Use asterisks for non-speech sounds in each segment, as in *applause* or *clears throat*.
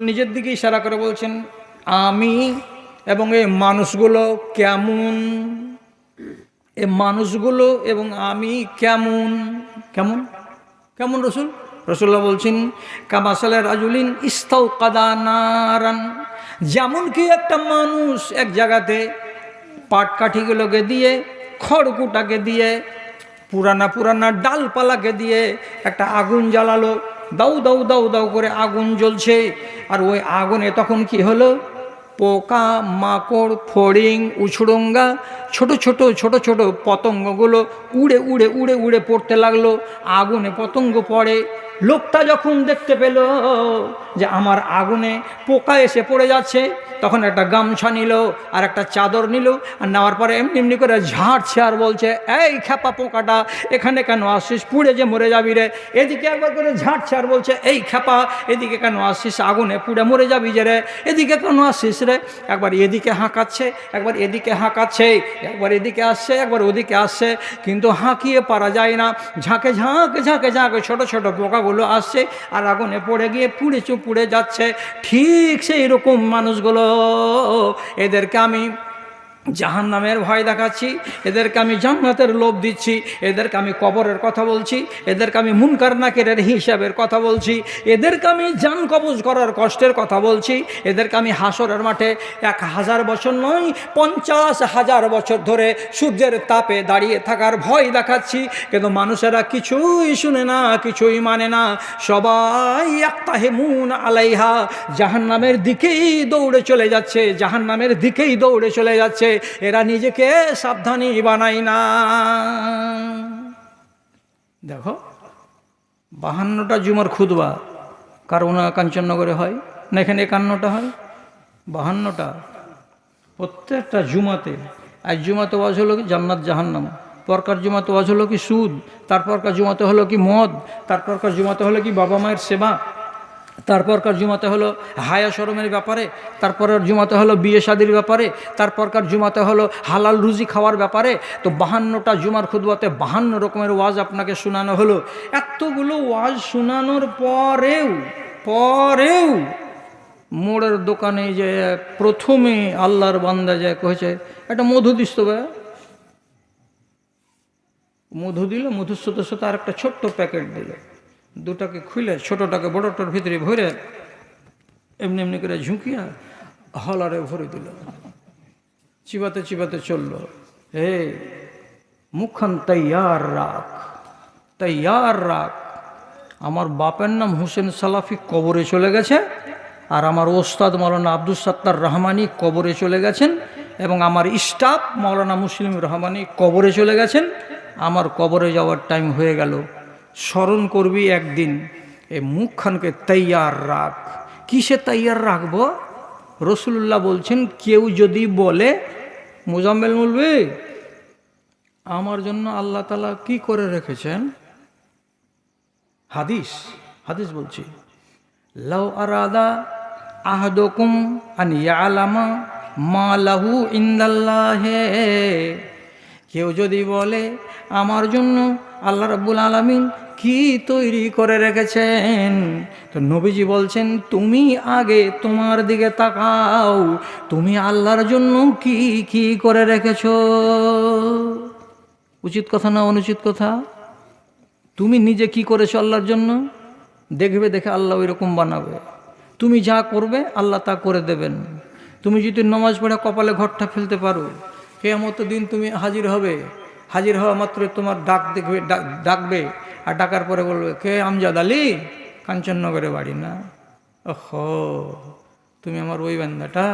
নিজের দিকে ইশারা করে বলছেন, আমি এবং এই মানুষগুলো কেমন? এ মানুষগুলো এবং আমি কেমন? কেমন? কেমন রসুল? রসুল্লাহ বলছেন, কামাসালে রাজুলিন ইস্তাও কাদানারান যেমন কি একটা মানুষ এক জায়গাতে পাটকাঠিগুলোকে দিয়ে, খড়কুটাকে দিয়ে, পুরানা পুরানা ডালপালাকে দিয়ে একটা আগুন জ্বালালো দাউ দাউ দাউ দাউ করে আগুন জ্বলছে। আর ওই আগুনে তখন কি হলো? পোকা, মাকড়, ফড়িং, উছড়ঙ্গা, ছোট ছোট ছোট ছোট পতঙ্গগুলো উড়ে উড়ে উড়ে উড়ে পড়তে লাগল। আগুনে পতঙ্গ পড়ে। লোকটা যখন দেখতে পেল যে আমার আগুনে পোকা এসে পড়ে যাচ্ছে, তখন একটা গামছা নিল আর একটা চাদর নিল আর নেওয়ার পরে এমনি এমনি করে ঝাড়ছে আর বলছে, এই খ্যাপা পোকাটা, এখানে কেন আসিস পুড়ে যে মরে যাবি রে। এদিকে একবার করে ঝাড়ছে আর বলছে, এই খ্যাপা, এদিকে কেন আসিস আগুনে পুড়ে মরে যাবি যে রে। এদিকে কেন আসছিস রে? একবার এদিকে হাঁকাচ্ছে, একবার এদিকে হাঁকাচ্ছে, একবার এদিকে আসছে, একবার ওদিকে আসছে, কিন্তু হাঁকিয়ে পারা যায় না। ঝাঁকে ঝাঁকে ঝাঁকে ঝাঁকে ছোট ছোট পোকাগুলো আসছে আর আগুনে পড়ে গিয়ে পুড়ে চু পুড়ে যাচ্ছে। ঠিক সেই রকম মানুষগুলো, এদেরকে আমি জাহান নামের ভয় দেখাচ্ছি, এদেরকে আমি জান্নাতের লোভ দিচ্ছি, এদেরকে আমি কবরের কথা বলছি, এদেরকে আমি মুনকার নাকেরের হিসাবের কথা বলছি, এদেরকে আমি জান কবজ করার কষ্টের কথা বলছি, এদেরকে আমি হাসরের মাঠে এক হাজার বছর নয়, পঞ্চাশ হাজার বছর ধরে সূর্যের তাপে দাঁড়িয়ে থাকার ভয় দেখাচ্ছি, কিন্তু মানুষেরা কিছুই শুনে না, কিছুই মানে না, সবাই হেমুন আলাইহা, জাহান্নামের দিকেই দৌড়ে চলে যাচ্ছে, জাহান্নামের দিকেই দৌড়ে চলে যাচ্ছে এরা নিজেকে সাবধানী বানায় না। দেখো, বাহান্নটা জুমার খুদবা কারুণা কাঞ্চননগরে হয়? না এখানে একান্নটা হয়? বাহান্নটা। প্রত্যেকটা জুমাতে, আজ জুমাতে ওয়াজ হলো কি জান্নাত জাহান্নাম। পরকার জুমাতে ওয়াজ হলো কি সুদ, তারপরকার জুমাতে হলো কি মদ, তারপরকার জুমাতে হলো কি বাবা মায়ের সেবা। তারপরকার জুমাতে হলো হায়া শরমের ব্যাপারে, তারপরের জুমাতে হলো বিয়ে শাদির ব্যাপারে, তারপরকার জুমাতে হলো হালাল রুজি খাওয়ার ব্যাপারে, তো বাহান্নটা জুমার খুদবাতে বাহান্ন রকমের ওয়াজ আপনাকে শোনানো হলো। এতগুলো ওয়াজ শোনানোর পরেও পরেও মোড়ের দোকানে যে প্রথমে আল্লাহর বান্দা যায় কয়েছে একটা মধু দিস তো ভাই মধু দিল, মধুর সাথে আর একটা ছোট্ট প্যাকেট দিল। দুটাকে খুলে, ছোটোটাকে বড়টার ভিতরে ভরে এমনি এমনি করে ঝুঁকিয়া হলারে ভরে দিল। চিবাতে চিবাতে চলল, হে মুখখান তৈয়ার রাখ তৈয়ার রাখ। আমার বাপের নাম হোসেন সালাফি কবরে চলে গেছে আর আমার ওস্তাদ মৌলানা আব্দুল সত্তার রহমানি কবরে চলে গেছেন এবং আমার স্টাফ মৌলানা মুসলিম রহমানি কবরে চলে গেছেন। আমার কবরে যাওয়ার টাইম হয়ে গেল। স্মরণ করবি একদিন। এই মুখখানকে তৈয়ার রাখ। কিসে তৈয়ার রাখব? রসুল্লাহ বলছেন, কেউ যদি বলে, মোজাম্মেল বলবে, আমার জন্য আল্লাহ তালা কি করে রেখেছেন? হাদিস হাদিস বলছি। লাউ আরাদা আহদকুম আন ইয়ালামা মা লাহু ইন্দাল্লাহে। কেউ যদি বলে, আমার জন্য আল্লাহ রাব্বুল আলামিন কি তৈরি করে রেখেছেন? তো নবীজি বলছেন, তুমি আগে তোমার দিকে তাকাও। তুমি আল্লাহর জন্য কি কি করে রেখেছ? উচিত কথা না অনুচিত কথা? তুমি নিজে কি করেছ আল্লাহর জন্য? দেখবে, দেখে আল্লাহ ওই রকম বানাবে। তুমি যা করবে, আল্লাহ তা করে দেবেন। তুমি যদি নমাজ পড়ে কপালে ঘরটা ফেলতে পারো কেমত দিন তুমি হাজির হবে। হাজির হওয়া মাত্র তোমার ডাক দেখবে ডাকবে আর ডাকার পরে বলবে, কে আমজাদ আলী? কাঞ্চননগরে বাড়ি না? ওহ, তুমি আমার ওই বান্দাটা?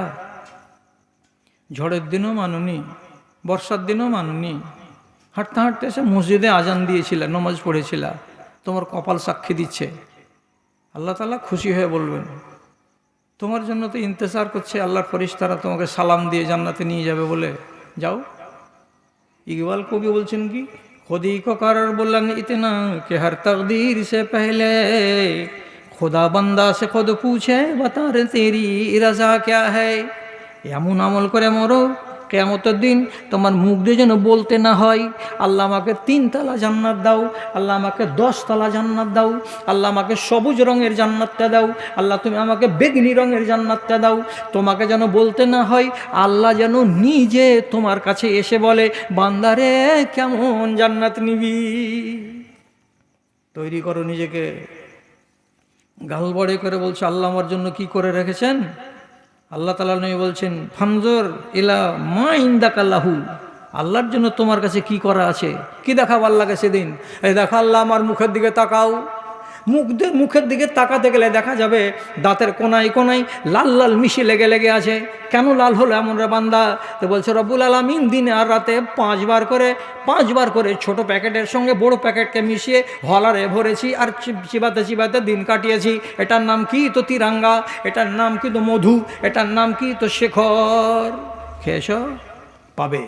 ঝড়ের দিনও মানুনি, বর্ষার দিনও মানুনি। হাঁটতে হাঁটতে এসে মসজিদে আজান দিয়েছিল, নমাজ পড়েছিল। তোমার কপাল সাক্ষী দিচ্ছে। আল্লাহ তালা খুশি হয়ে বলবেন, তোমার জন্য তো ইন্তজার করছে, আল্লাহর ফরিস্তারা তোমাকে সালাম দিয়ে জান্নাতে নিয়ে যাবে বলে। जाओ। इकबाल भी बोल कि, खुदी को कर बोलन इतना के हर तकदीर से पहले खुदा बंदा से खुद पूछे, बता रे तेरी रजा क्या है? यमुन अमल करे मोरू কেয়ামতের দিন তোমার মুখ দিয়ে যেন বলতে না হয়, আল্লাহ আমাকে তিনতলা জান্নাত দাও, আল্লাহ আমাকে দশতলা জান্নাত দাও, আল্লাহ আমাকে সবুজ রঙের জান্নাতটা দাও, আল্লাহ তুমি আমাকে বেগনি রঙের জান্নাতটা দাও। তোমাকে যেন বলতে না হয়, আল্লাহ যেন নিজে তোমার কাছে এসে বলে বান্দারে কেমন জান্নাত নিবি? তৈরি করো নিজেকে। গাল বড়ে করে বলছে, আল্লাহ আমার জন্য কি করে রেখেছেন? আল্লাহ তালা নবী বলছেন ফামজোর ইলা মা ইন্দাকাল্লাহু আল্লাহর জন্য তোমার কাছে কি করা আছে? কি দেখাবো আল্লাহকে সেদিন? এই দেখা আল্লাহ আমার মুখের দিকে তাকাও। মুখ মুখের দিকে তাকাতে গেলে দেখা যাবে দাঁতের কোনায় কোনায় লাল লাল মিশি লেগে লেগে আছে। কেন লাল হলো এমন বান্দা? তো বলছে, রব্বুল আলমিন, দিনে আর রাতে পাঁচবার করে পাঁচবার করে ছোট প্যাকেটের সঙ্গে বড় প্যাকেটকে মিশিয়ে হলারে ভরেছি আর চিবাতে চিবাতে দিন কাটিয়েছি। এটার নাম কি? তো তিরাঙ্গা, এটার নাম কি? তো মধু, এটার নাম কি? তো শেখর। খেয়েছ? পাবে।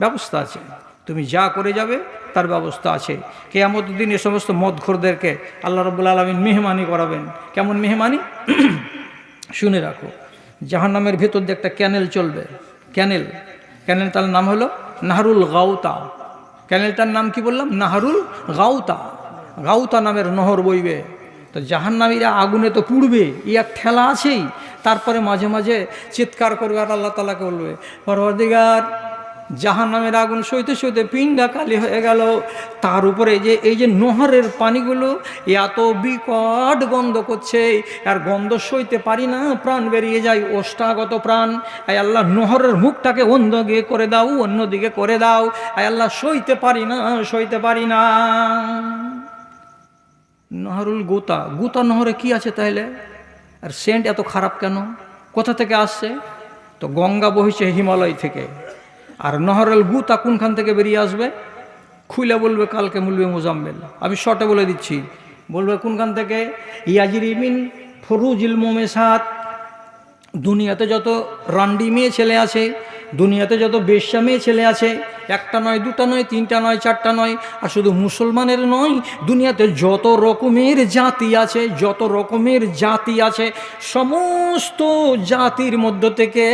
ব্যবস্থা আছে। তুমি যা করে যাবে, তার ব্যবস্থা আছে। কেয়ামত দিন এ সমস্ত মদখোরদেরকে আল্লাহ রব্বুল আলমিন মেহমানি করাবেন। কেমন মেহমানি? *clears throat* শুনে রাখো, জাহান্নামের ভেতর দিয়ে একটা ক্যানেল চলবে। ক্যানেল ক্যানেল তার নাম হলো নাহরুল গাউতা। ক্যানেলটার নাম কি বললাম? নাহরুল গাউতা। গাউতা নামের নহর বইবে। তো জাহান্নামীরা আগুনে তো পুড়বে ই এক ঠেলা আছেই। তারপরে মাঝে মাঝে চিৎকার করবে আর আল্লাহ তালাকে বলবে, পরবর্তীকার জাহান নামের আগুন সইতে সইতে পিণ্ডা কালি হয়ে গেল। তার উপরে যে এই যে নহরের পানিগুলো এত বিকট গন্ধ করছে, আর গন্ধ সইতে পারি না, প্রাণ বেরিয়ে যায় ওষ্ঠাগত প্রাণ। আই আল্লাহ, নহরের মুখটাকে অন্য দিকে করে দাও অন্যদিকে করে দাও। আই আল্লাহ, সইতে পারি না, সইতে পারি না। নহরুল গোতা গোতা নহরে কি আছে তাহলে আর সেন্ট এত খারাপ কেন? কোথা থেকে আসছে? তো গঙ্গা বহিছে হিমালয় থেকে। আর নহরল গু তা কোনখান থেকে বেরিয়ে আসবে? খুলে বলবে, কালকে মুলবে মোজাম্মেল। আমি শর্টে বলে দিচ্ছি, বলবে, কোনখান থেকে? ইয়াজিরিমিন ফরুজিল মোমেসাত। দুনিয়াতে যত রান্ডি মেয়ে ছেলে আছে দুনিয়াতে যত বেশ্যা মেয়ে ছেলে আছে, একটা নয়, দুটা নয়, তিনটা নয়, চারটা নয়, আর শুধু মুসলমানের নয়, দুনিয়াতে যত রকমের জাতি আছে, যত রকমের জাতি আছে, সমস্ত জাতির মধ্য থেকে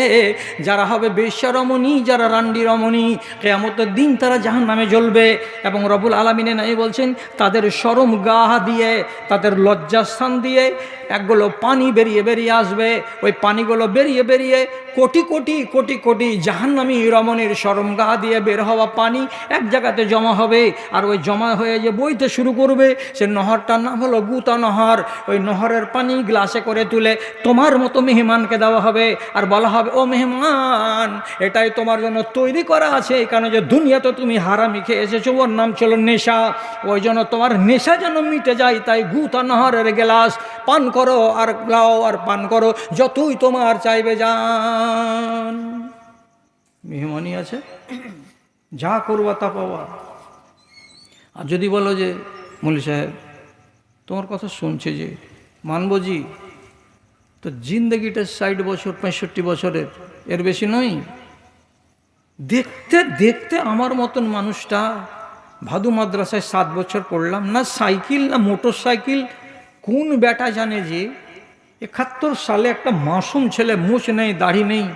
যারা হবে বেশ্যা রমণী, যারা রান্ডি রমণী, কেয়ামতের দিন তারা জাহান নামে জ্বলবে। এবং রবুল আলমিনে নাই বলছেন, তাদের সরম গাহ দিয়ে, তাদের লজ্জাস্থান দিয়ে একগুলো পানি বেরিয়ে বেরিয়ে আসবে। ওই পানিগুলো বেরিয়ে বেরিয়ে কোটি কোটি কোটি কোটি জাহান্নামী রমণের সরম গা দিয়ে বের হওয়া পানি এক জায়গাতে জমা হবে, আর ওই জমা হয়ে যে বইতে শুরু করবে, সে নহরটার নাম হলো গুতা নহর। ওই নহরের পানি গ্লাসে করে তুলে তোমার মতো মেহমানকে দেওয়া হবে, আর বলা হবে, ও মেহমান, এটাই তোমার জন্য তৈরি করা আছে কারণে যে দুনিয়াতে তুমি হারামি খেয়ে এসেছ, ওর নাম ছিল নেশা। ওই জন্য তোমার নেশা যেন মিটে যায়, তাই গুতা নহরের গ্লাস পান করো, আর লাও আর পান করো, যতই তোমার চাইবে যান মেহমানি আছে। যা করবা তা পাওয়া আর যদি বলো যে, মলি সাহেব, তোমার কথা শুনছে যে মানবো জি তো জিন্দগিটা ষাট বছর, পঁয়ষট্টি বছরের, এর বেশি নয়। দেখতে দেখতে আমার মতন মানুষটা ভাদু মাদ্রাসায় সাত বছর পড়লাম, না সাইকেল, না মোটর সাইকেল কোন বেটা জানে যে, একাত্তর সালে একটা মাসুম ছেলে মুছ নেই, দাড়ি নেই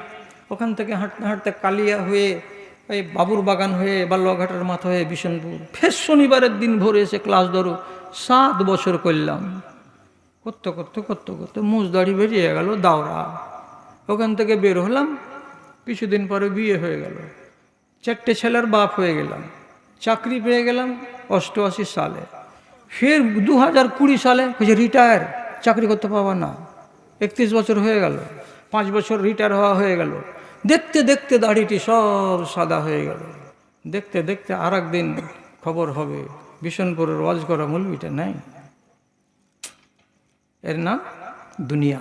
ওখান থেকে হাঁটতে হাঁটতে কালিয়া হয়ে এই বাবুর বাগান হয়ে বাল্যঘাটের মাথা হয়ে বিশনপুর ফের শনিবারের দিন ভোরে এসে ক্লাস ধরো, সাত বছর করলাম। করতে করতে করতে করতে মুজ দাড়ি বেরিয়ে গেল দাওরা। ওখান থেকে বের হলাম, কিছুদিন পরে বিয়ে হয়ে গেল। চারটে ছেলের বাপ হয়ে গেলাম, চাকরি পেয়ে গেলাম অষ্টআশি সালে। ফের দু হাজার কুড়ি সালে হয়েছে রিটায়ার, চাকরি করতে পারবা না। একত্রিশ বছর হয়ে গেল, পাঁচ বছর রিটায়ার হওয়া হয়ে গেল। দেখতে দেখতে দাড়িটি সব সাদা হয়ে গেল। দেখতে দেখতে আর দিন খবর হবে। বিশনপুরের ওয়াজ করা মূলবিটা নাই। এর নাম দুনিয়া।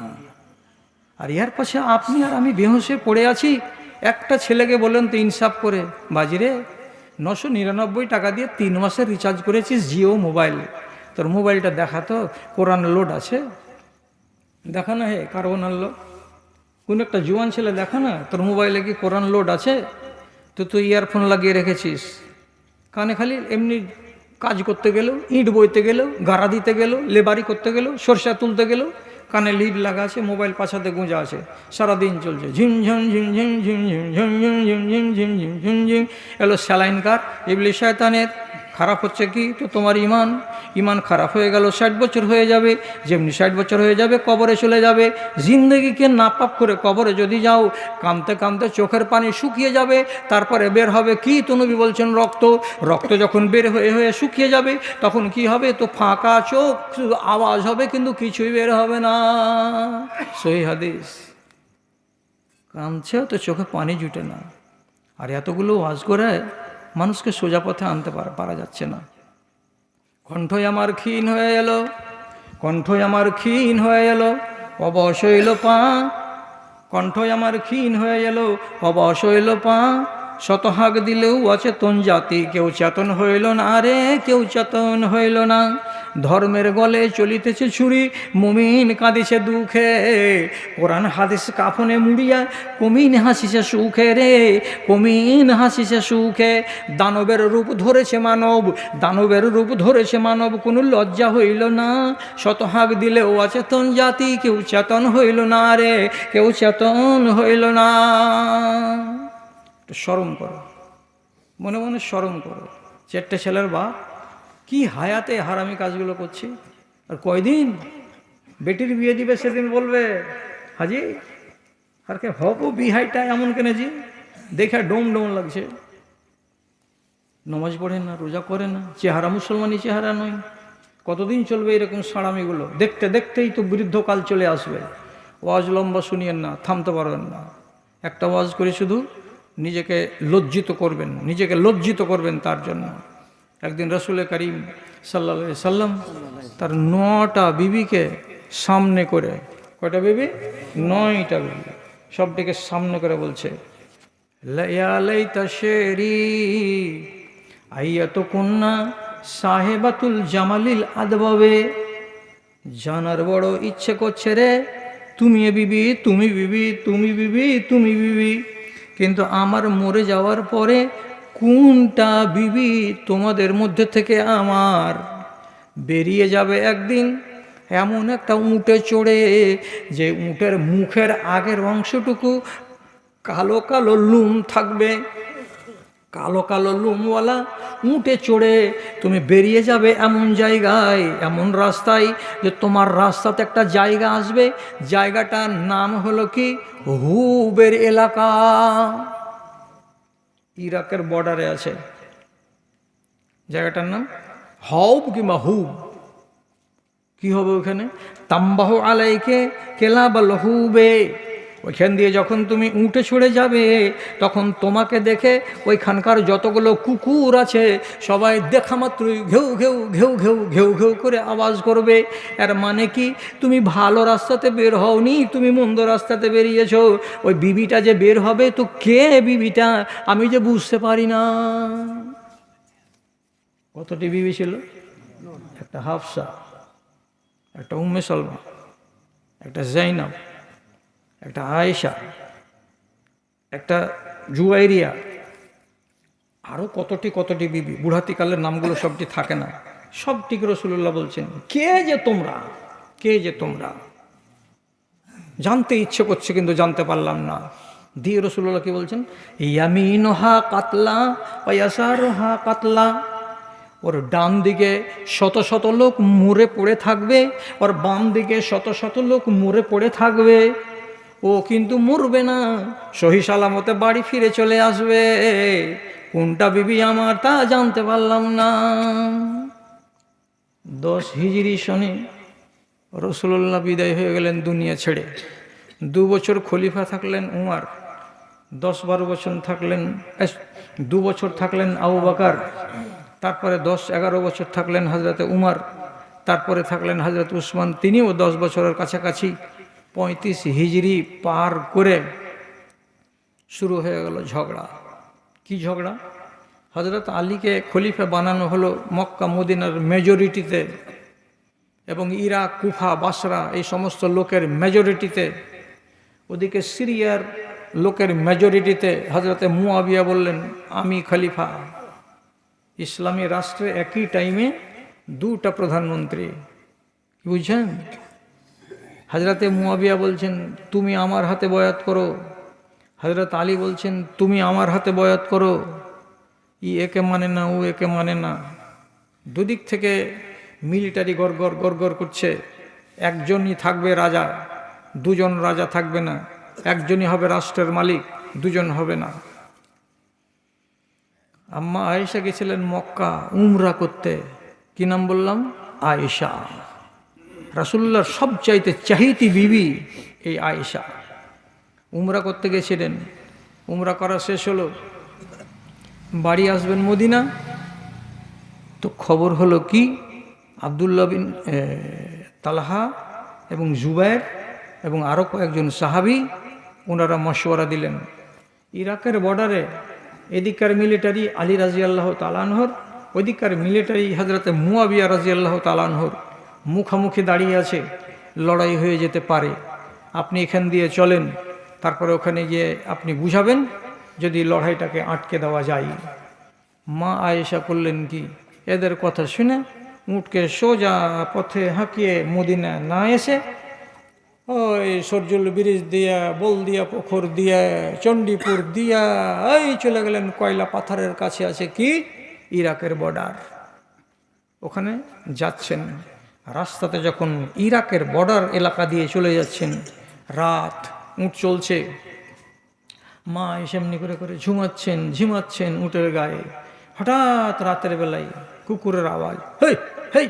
আর ইয়ার পাশে আপনি আর আমি বেহসে পড়ে আছি। একটা ছেলেকে বলেন তো ইনসাফ করে। বাজিরে, নশো নিরানব্বই টাকা দিয়ে তিন মাসের রিচার্জ করেছিস জিও মোবাইল। তোর মোবাইলটা দেখা তো কোরআন লোড আছে। দেখা না হে কার্বন আনলো কোনো একটা জুয়ান ছেলে দেখো না তোর মোবাইলে কি কোরআন লোড আছে তো তুই ইয়ারফোন লাগিয়ে রেখেছিস কানে খালি এমনি কাজ করতে গেলেও ইট বইতে গেলেও গাড়া দিতে গেলেও লেবারি করতে গেলেও সরষা তুলতে গেলেও কানে লিড লাগা আছে মোবাইল পাছাতে গুঁজা আছে সারাদিন চলছে ঝিমঝিম ঝিমঝিম ঝিমঝিম ঝিমঝিম ঝিমঝিম ঝিমঝিম ঝিমঝিম এলো স্যালাইন কার এগুলি শয়তানের খারাপ হচ্ছে কি? তো তোমার ইমান ইমান খারাপ হয়ে গেল, ষাট বছর হয়ে যাবে, যেমনি ষাট বছর হয়ে যাবে, কবরে চলে যাবে। জিন্দগিকে নাপাপ করে কবরে যদি যাও কামতে কামতে চোখের পানি শুকিয়ে যাবে, তারপরে বের হবে কি? তনুবি বলছেন রক্ত। রক্ত যখন বের হয়ে হয়ে শুকিয়ে যাবে, তখন কি হবে? তো ফাঁকা চোখ আওয়াজ হবে, কিন্তু কিছুই বের হবে না। সহি হাদিস। কাঁদছেও তো চোখে পানি জুটে না। আর এতগুলো ওয়াজ করে মানুষকে সোজা পথে আনতে পারা যাচ্ছে না। কণ্ঠই আমার ক্ষীণ হয়ে এলো, কণ্ঠই আমার ক্ষীণ হয়ে এলো, অবশ হইল পা। কণ্ঠই আমার ক্ষীণ হয়ে এলো, অবশ হইল পা। শত দিলেও অচেতন জাতি কেউ চেতন হইল না রে, কেউ চেতন হইল না। ধর্মের গলে চলিতেছে ছুরি। মুমিন কাঁদিছে দুঃখে। কোরআন হাদিস কাফনে মুড়িয়া, কমিন হাসিছে সুখে রে। কমিন হাসিছে সুখে। দানবের রূপ ধরেছে মানব, দানবের রূপ ধরেছে মানব। কোনো লজ্জা হইল না। শত হাঁক দিলেও অচেতন জাতি, কেউ চেতন হইল না রে। কেউ চেতন হইল না। স্মরণ করো। মনে মনে স্মরণ করো। চারটে ছেলের বাপ কি হায়াতে হারামি কাজগুলো করছি? আর কয়দিন? বেটির বিয়ে দিবে সেদিন বলবে, হাজি, আর কে হব বিহাইটা এমন কেন জি? দেখে ডোম ডোম লাগছে। নমাজ পড়ে না, রোজা করে না, চেহারা মুসলমানি চেহারা নয়। কতদিন চলবে এরকম সাড়ামিগুলো? দেখতে দেখতেই তো বৃদ্ধকাল চলে আসবে। ওয়াজ লম্বা শুনিয়েন না, থামতে পারবেন না। একটা ওয়াজ করে শুধু নিজেকে লজ্জিত করবেন, নিজেকে লজ্জিত করবেন তার জন্য। একদিন রসুল করিম সাল্লা সাল্লাম তার নটা বিবিকে সামনে করে, কয়টা বিবি? নয়টা বিবি। সবটিকে সামনে করে বলছে আইয়া তো কন্যা সাহেবাতুল জামালিল আদবাবে, জানার বড় ইচ্ছে করছে রে, তুমি বিবি তুমি বিবি তুমি বিবি তুমি বিবি। কিন্তু আমার মরে যাওয়ার পরে কোনটা বিবি তোমাদের মধ্যে থেকে আমার? বেরিয়ে যাবে একদিন এমন একটা উঁটে চড়ে যে উঁটের মুখের আগের অংশটুকু কালো কালো লুম থাকবে। কালো কালো লুমওয়ালা উঁটে চড়ে তুমি বেরিয়ে যাবে এমন জায়গায়, এমন রাস্তায় যে তোমার রাস্তাতে একটা জায়গা আসবে। জায়গাটার নাম হলো কি? হুবের এলাকা। ইরাকের বর্ডারে আছে। জায়গাটার নাম হব কিংবা হুব কি হবে ওখানে? তাম্বাহ আলাইকে কেলা বা লহুবে ওইখান দিয়ে যখন তুমি উঠে ছড়ে যাবে, তখন তোমাকে দেখে ওইখানকার যতগুলো কুকুর আছে, সবাই দেখা মাত্রই ঘেউ ঘেউ ঘেউ ঘেউ ঘেউ ঘেউ করে আওয়াজ করবে। এর মানে কি? তুমি ভালো রাস্তাতে বের হওনি, তুমি মন্দ রাস্তাতে বেরিয়েছো। ওই বিবিটা যে বের হবে, তো কে বিবিটা? আমি যে বুঝতে পারি না। কতটি বিবি ছিল? একটা হাফসা, একটা উম্মে একটা জাইনাব। একটা আয়েশা, একটা জুয়াইরিয়া আরও কতটি কতটি বিবি, বুড়াতিকালের নামগুলো সবটি থাকে না। সবটিকে রসুল্লাহ বলছেন? কে যে তোমরা? কে যে তোমরা? জানতে ইচ্ছে করছে কিন্তু জানতে পারলাম না। দিয়ে রসুল্লাহ কি বলছেন? ইয়ামিন হা কাতলা পয়াসার হা কাতলা। ওর ডান দিকে শত শত লোক মুড়ে পড়ে থাকবে, ওর বাম দিকে শত শত লোক মুড়ে পড়ে থাকবে। ও কিন্তু মরবে না। সহি সালামতে বাড়ি ফিরে চলে আসবে। কোনটা বিবি আমার তা জানতে পারলাম না। দশ হিজড়ি শনি রসুল্লাহ বিদায় হয়ে গেলেন দুনিয়া ছেড়ে। দু বছর খলিফা থাকলেন উমার, দশ বারো বছর থাকলেন দু বছর থাকলেন আবু বাকার, তারপরে দশ এগারো বছর থাকলেন হজরতে উমার, তারপরে থাকলেন হজরত উসমান, তিনিও দশ বছরের কাছাকাছি। পঁয়ত্রিশ হিজড়ি পার করে শুরু হয়ে গেল ঝগড়া। কি ঝগড়া? হজরত আলীকে খলিফা বানানো হলো মক্কা, মদিনার মেজরিটিতে এবং ইরাক, কুফা, বাসরা এই সমস্ত লোকের মেজরিটিতে ওদিকে সিরিয়ার লোকের মেজরিটিতে হজরতে মুয়াবিয়া বললেন, আমি খলিফা। ইসলামী রাষ্ট্রে একই টাইমে দুটা প্রধানমন্ত্রী। বুঝছেন? হাজরাতে মুয়াবিয়া বলছেন, তুমি আমার হাতে বয়াত করো। হজরত আলী বলছেন, তুমি আমার হাতে বয়াত করো। ই একে মানে না, ও একে মানে না। দুদিক থেকে মিলিটারি গড়গড় গড়গড় করছে। একজনই থাকবে রাজা, দুজন রাজা থাকবে না। একজনই হবে রাষ্ট্রের মালিক, দুজন হবে না। আম্মা আয়েশা গেছিলেন মক্কা উমরা করতে। কি নাম বললাম? আয়েশা। রাসুল্লাহর সবচাইতে চাহিতি বিবি এই আয়েশা। উমরা করতে গেছিলেন। উমরা করা শেষ হলো। বাড়ি আসবেন মদিনা। তো খবর হলো কি? আবদুল্লা বিন তালহা এবং জুবায়ের এবং আরও কয়েকজন সাহাবি ওনারা মশওয়ারা দিলেন। ইরাকের বর্ডারে এদিককার মিলিটারি আলী রাজি আল্লাহ তালানহর ওদিককার মিলিটারি হাজরাতে মুয়াবিয়া রাজি আল্লাহ তালানহর মুখামুখি দাঁড়িয়ে আছে, লড়াই হয়ে যেতে পারে। আপনি এখান দিয়ে চলেন, তারপরে ওখানে গিয়ে আপনি বুঝাবেন যদি লড়াইটাকে আটকে দেওয়া যায়। মা আয়েশা করলেন কি, এদের কথা শুনে উঠকে সোজা পথে হাঁকিয়ে মদিনা না এসে ওই সরজুল ব্রিজ দিয়া, বল দিয়া, পুকুর দিয়া, চণ্ডীপুর দিয়া, এই চলে গেলেন কয়লা পাথরের কাছে আছে কি? ইরাকের বর্ডার। ওখানে যাচ্ছেন। রাস্তাতে যখন ইরাকের বর্ডার এলাকা দিয়ে চলে যাচ্ছেন, রাত উঠ চলছে। মা এসেমনি করে করে ঝুমাচ্ছেন, ঝিমাচ্ছেন উটের গায়ে। হঠাৎ রাতের বেলায় কুকুরের আওয়াজ, হই, হেই,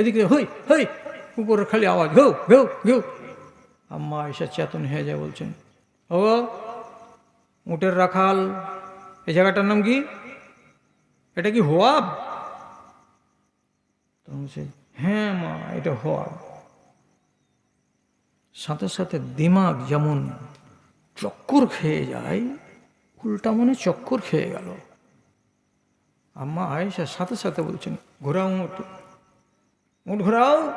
এদিকে হই হই, কুকুরের খালি আওয়াজ, ঘেউ ঘেউ ঘেউ। আম্মা এসে চেতন হয়ে যায়, বলছেন, ও উটের রাখাল, এই জায়গাটার নাম কি? এটা কি হোয়াব? তো বলছে হ্যাঁ মা, এটা হোয়াব সাথে সাথে দিমাগ যেমন চক্কর খেয়ে যায়, উল্টা মনে চক্কর খেয়ে গেল। আম্মা আয়েশার সাথে সাথে বলছেন, ঘোরাও উঠ উঠ ঘোরাও?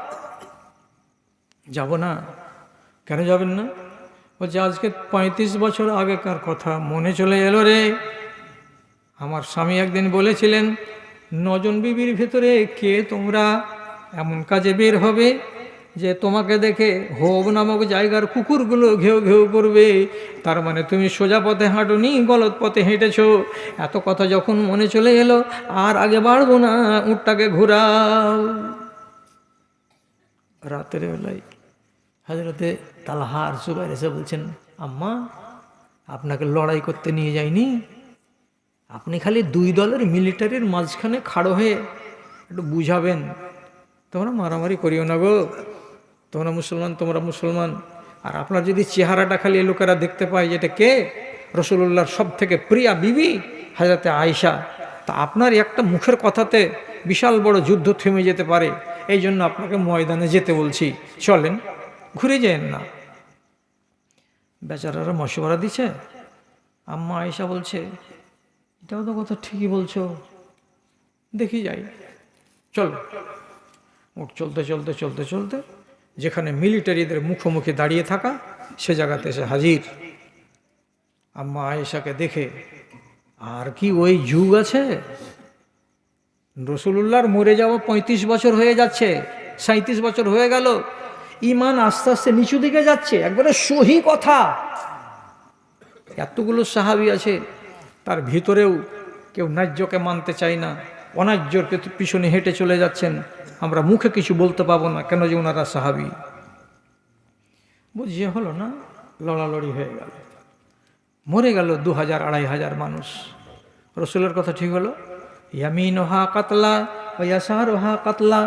যাব না। কেন যাবেন না? বলছে, আজকে পঁয়ত্রিশ বছর আগেকার কথা মনে চলে এলো রে। আমার স্বামী একদিন বলেছিলেন নজন বিবির ভেতরে কে তোমরা? এমন কাজে বের হবে যে তোমাকে দেখে হোব নামক জায়গার কুকুরগুলো ঘেউ ঘেউ করবে। তার মানে তুমি সোজা পথে হাঁটুনি গলত পথে হেঁটেছো। এত কথা যখন মনে চলে এলো, আর আগে বাড়বো না উঠটাকে ঘুরাও। রাতের বেলায় হাজরতে তালহার সুগার এসে বলছেন, আম্মা, আপনাকে লড়াই করতে নিয়ে যায়নি আপনি খালি দুই দলের মিলিটারির মাঝখানে খাড়ো হয়ে একটু বুঝাবেন। তোমরা মারামারি করিও না গো। তোমরা মুসলমান তোমরা মুসলমান। আর আপনার যদি চেহারাটা খালি লোকেরা দেখতে পায় যেটা কে? রসুল্লাহর সব থেকে প্রিয়া বিবি হাজরাতে আয়সা তা আপনার একটা মুখের কথাতে বিশাল বড় যুদ্ধ থেমে যেতে পারে। এই জন্য আপনাকে ময়দানে যেতে বলছি। চলেন, ঘুরে যেন না। বেচারারা মশওয়ারা দিছে। আম্মা আয়সা বলছে, এটাও তো কথা ঠিকই বলছো। দেখি যাই। চলো। উঠ চলতে চলতে চলতে চলতে যেখানে মিলিটারিদের মুখোমুখি দাঁড়িয়ে থাকা, সে জায়গাতে এসে হাজির। আম্মা আয়েশাকে দেখে, আর কি ওই যুগ আছে? রসুল্লাহর মরে যাওয়া পঁয়ত্রিশ বছর হয়ে যাচ্ছে সাঁত্রিশ বছর হয়ে গেল ইমান আস্তে আস্তে নিচু দিকে যাচ্ছে, একবারে সহি কথা। এতগুলো সাহাবি আছে, তার ভিতরেও কেউ ন্যায্যকে মানতে চায় না, অন্যায্যর পিছনে হেঁটে চলে যাচ্ছেন। আমরা মুখে কিছু বলতে পাবো না, কেন যে ওনারা সাহাবি? বুঝিয়ে হলো না, লড়ালড়ি হয়ে গেল। মরে গেল দু হাজার আড়াই হাজার মানুষ। রসুলের কথা ঠিক হলো ইয়ামিন ওহা কাতলা ও ইয়াসার ওহা কাতলা,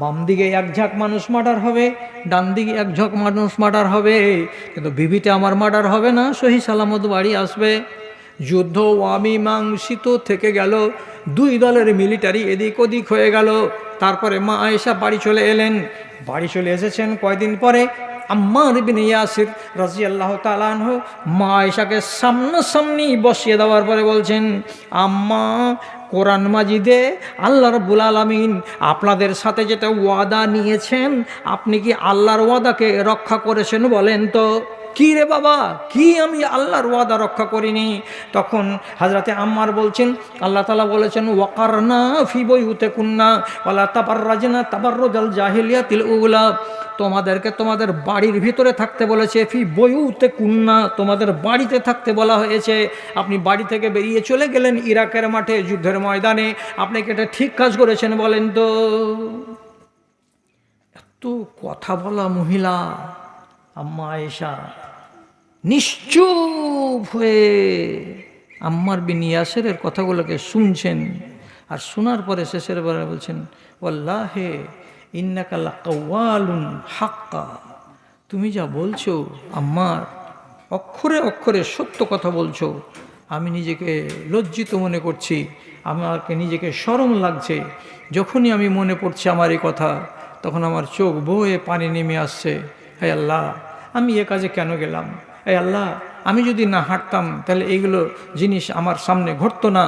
বাম দিকে এক ঝাঁক মানুষ মার্ডার হবে, ডান দিকে এক ঝাঁক মানুষ মার্ডার হবে। কিন্তু বিবিতে আমার মার্ডার হবে না, সহি সালামত বাড়ি আসবে। যুদ্ধ ওয়ামি মাংসিত থেকে গেল, দুই দলের মিলিটারি এদিক ওদিক হয়ে গেল। তারপরে মা আয়েশা বাড়ি চলে এলেন। বাড়ি চলে এসেছেন কয়দিন পরে? আম্মার বিন ইয়াসির রাজি আল্লাহ তালানহ মা আয়েশাকে সামনাসামনি বসিয়ে দেওয়ার পরে বলছেন, আম্মা, কোরআন মাজিদে আল্লাহ রব্বুল আলমিন আপনাদের সাথে যেটা ওয়াদা নিয়েছেন, আপনি কি আল্লাহর ওয়াদাকে রক্ষা করেছেন বলেন তো? কি রে বাবা? কি আমি আল্লাহর ওয়াদা রক্ষা করিনি? তখন হাজরাতে আম্মার বলছেন, আল্লাহ তালা বলেছেন ওয়াকার না ফি বই উতে কুন্না ওলা তাবার রাজনা তাবার রোজাল জাহিলিয়া তিল উগুলা তোমাদেরকে তোমাদের বাড়ির ভিতরে থাকতে বলেছে, ফি বইউতে কুন্না তোমাদের বাড়িতে থাকতে বলা হয়েছে। আপনি বাড়ি থেকে বেরিয়ে চলে গেলেন ইরাকের মাঠে যুদ্ধের ময়দানে। আপনি কি এটা ঠিক কাজ করেছেন বলেন তো? এত কথা বলা মহিলা। আম্মা এসা নিশ্চুপ হয়ে আম্মার বিন ইয়াসেরের কথাগুলোকে শুনছেন আর শোনার পরে শেষের বেলা বলছেন ওল্লাহে ইন্নাকাল্লা কওয়ালুন হাক্কা। তুমি যা বলছো, আম্মার, অক্ষরে অক্ষরে সত্য কথা বলছো। আমি নিজেকে লজ্জিত মনে করছি, আমাকে নিজেকে শরম লাগছে। যখনই আমি মনে পড়ছি আমার এই কথা, তখন আমার চোখ বয়ে পানি নেমে আসছে। হে আল্লাহ, আমি এ কাজে কেন গেলাম? এই আল্লাহ, আমি যদি না হাঁটতাম, তাহলে এইগুলো জিনিস আমার সামনে ঘটতো না।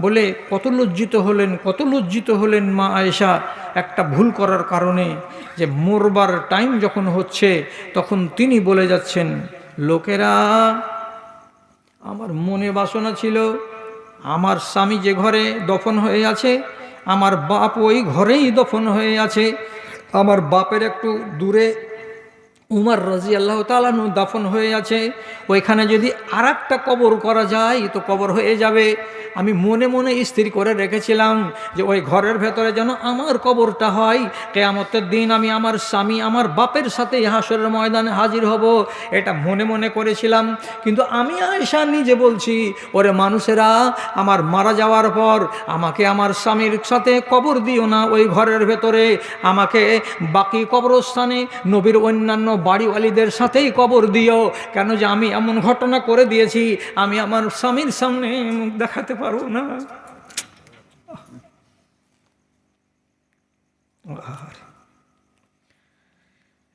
বলে কত লজ্জিত হলেন, কত লজ্জিত হলেন মা আয়েশা একটা ভুল করার কারণে যে মরবার টাইম যখন হচ্ছে, তখন তিনি বলে যাচ্ছেন, লোকেরা, আমার মনে বাসনা ছিল, আমার স্বামী যে ঘরে দফন হয়ে আছে, আমার বাপ ওই ঘরেই দফন হয়ে আছে, আমার বাপের একটু দূরে উমার রাজি আল্লাহ তালানু দাফন হয়ে আছে। ওইখানে যদি আর কবর করা যায়, তো কবর হয়ে যাবে। আমি মনে মনে স্থির করে রেখেছিলাম যে ওই ঘরের ভেতরে যেন আমার কবরটা হয়। কেয়ামতের দিন আমি আমার স্বামী, আমার বাপের সাথে হাসরের ময়দানে হাজির হব, এটা মনে মনে করেছিলাম। কিন্তু আমি আয়সা নিজে বলছি, ওরে মানুষেরা, আমার মারা যাওয়ার পর আমাকে আমার স্বামীর সাথে কবর দিও না ওই ঘরের ভেতরে। আমাকে বাকি কবরস্থানে নবীর অন্যান্য বাড়িওয়ালিদের সাথেই কবর দিও। কেন যে আমি এমন ঘটনা করে দিয়েছি, আমি আমার স্বামীর সামনে মুখ দেখাতে পারব না।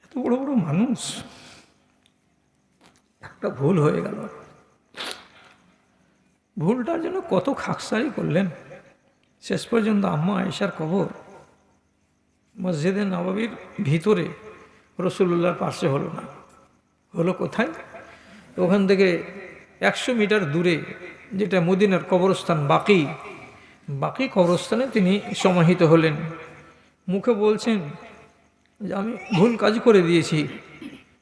এত বড় বড় মানুষ। একটা ভুল হয়ে গেল। ভুলটার জন্য কত খাকসারি করলেন। শেষ পর্যন্ত আম্মা আয়েশার কবর মসজিদে নবাবির ভিতরে রসুল্লাহর পাশে হলো না। হলো কোথায়? ওখান থেকে একশো মিটার দূরে, যেটা মদিনার কবরস্থান বাকি বাকি কবরস্থানে তিনি সমাহিত হলেন। মুখে বলছেন যে, আমি ভুল কাজ করে দিয়েছি।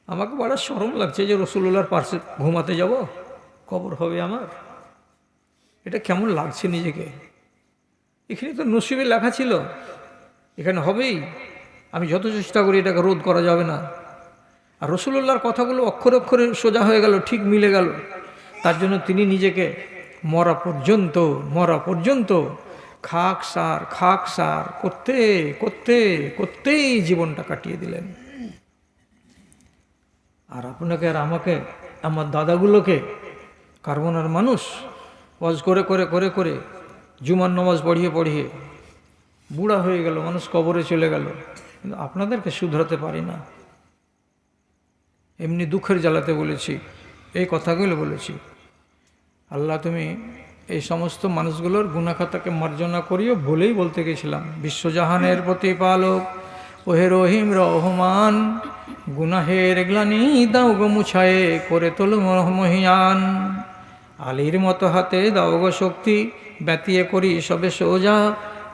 আমাকে বড় সরম লাগছে যে রসুল্লাহর পাশে ঘুমাতে যাব। কবর হবে আমার। এটা কেমন লাগছে নিজেকে? এখানে তো নসিবে লেখা ছিল। এখানে হবেই। আমি যত চেষ্টা করি এটাকে রোধ করা যাবে না। আর রসুল্লাহর কথাগুলো অক্ষরে অক্ষরে সোজা হয়ে গেল, ঠিক মিলে গেল। তার জন্য তিনি নিজেকে মরা পর্যন্ত মরা পর্যন্ত খাক সার খাক সার, করতে করতে, করতেই জীবনটা কাটিয়ে দিলেন। আর আপনাকে আর আমাকে, আমার দাদাগুলোকে কার্বনার মানুষ, ওয়াজ করে করে করে করে, জুমার নামাজ পড়িয়ে পড়িয়ে, বুড়া হয়ে গেল, মানুষ কবরে চলে গেল। কিন্তু আপনাদেরকে শুধরাতে পারি না। এমনি দুঃখের জ্বালাতে বলেছি, এই কথাগুলো বলেছি। আল্লাহ তুমি এই সমস্ত মানুষগুলোর গুণাখাতাকে মার্জনা করিও বলেই বলতে গেছিলাম, বিশ্বজাহানের প্রতিপালক, ওহে রহিম রহমান গুনাহের গ্লানি দাও গো মুছায়ে, করে তোল মহিয়ান। আলীর মতো হাতে দাও গো শক্তি, ব্যতিয়ে করি সবে সোজা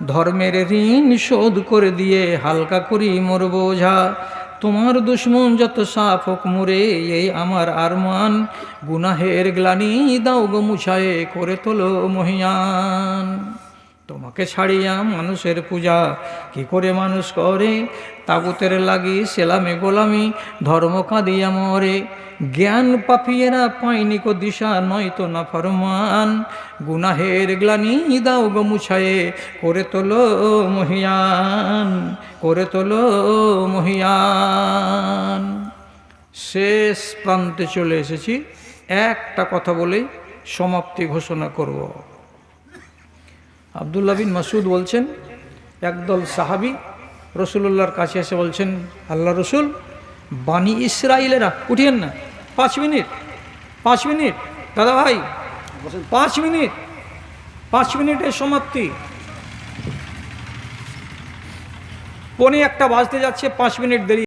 ধর্মের ঋণ শোধ করে দিয়ে হালকা করি মোর বোঝা। তোমার দুশ্মন যত সাফ হোক মুরে, এই আমার আরমান। গুনাহের গ্লানি দাও গো মুছায়ে করে তোলো মহিয়ান। তোমাকে ছাড়িয়া মানুষের পূজা কি করে মানুষ করে? তাগুতের লাগি সেলামে গোলামি, ধর্ম কাঁদিয়া মরে। জ্ঞান পাপিয়েরা পাইনি কো দিশা নয়তো না ফরমান। গুনাহের গ্লানি দাও গো মুছায়ে, করে তোলো মহিয়ান, করে তোলো মহিয়ান। শেষ প্রান্তে চলে এসেছি। একটা কথা বলেই সমাপ্তি ঘোষণা করব। আবদুল্লাহ বিন মাসুদ বলছেন, একদল সাহাবি রসুল্লাহর কাছে এসে বলছেন, আল্লাহ রসুল বাণী ইসরায়েলেরা উঠিয়েন না, পাঁচ মিনিট পাঁচ মিনিট, দাদা ভাই, পাঁচ মিনিট, পাঁচ মিনিটের সমাপ্তি। পনে একটা বাজতে যাচ্ছে, পাঁচ মিনিট দেরি